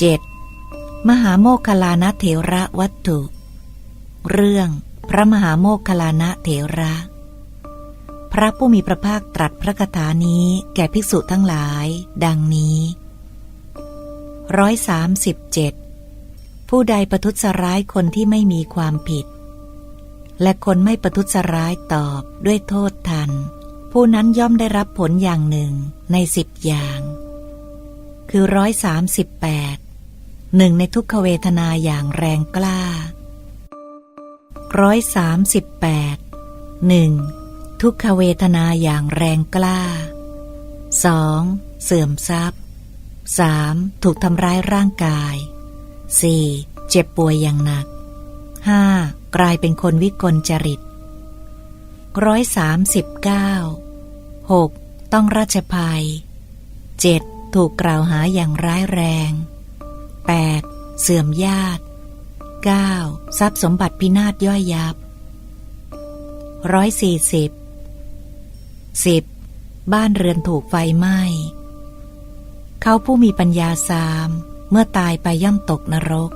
7. มหาโมคคลานะเถระวัตถุ เรื่องพระมหาโมคคลานะเถระ พระผู้มีพระภาคตรัสพระคาถานี้แก่ภิกษุทั้งหลาย ดังนี้ร้อยสามสิบเจ็ดผู้ใดประทุษร้ายคนที่ไม่มีความผิด และคนไม่ประทุษร้ายตอบด้วยโทษทัน ผู้นั้นย่อมได้รับผลอย่างหนึ่งในสิบอย่าง คือร้อยสามสิบแปด หนึ่งในทุกขเวทนาอย่างแรงกล้าร้อยสามสิบแปดหนึ่งทุกขเวทนาอย่างแรงกล้าสองเสื่อมทรัพย์สามถูกทำร้ายร่างกายสี่เจ็บป่วยอย่างหนักห้ากลายเป็นคนวิกลจริตร้อยสามสิบเก้าหกต้องราชภัยเจ็ดถูกกล่าวหาอย่างร้ายแรง 8. เสื่อมญาติ 9. ทรัพย์สมบัติพินาศย่อยยับร้อยสี่สิบสิบบ้านเรือนถูกไฟไหม้ เขาผู้มีปัญญาสาม เมื่อตายไปย่อมตกนรก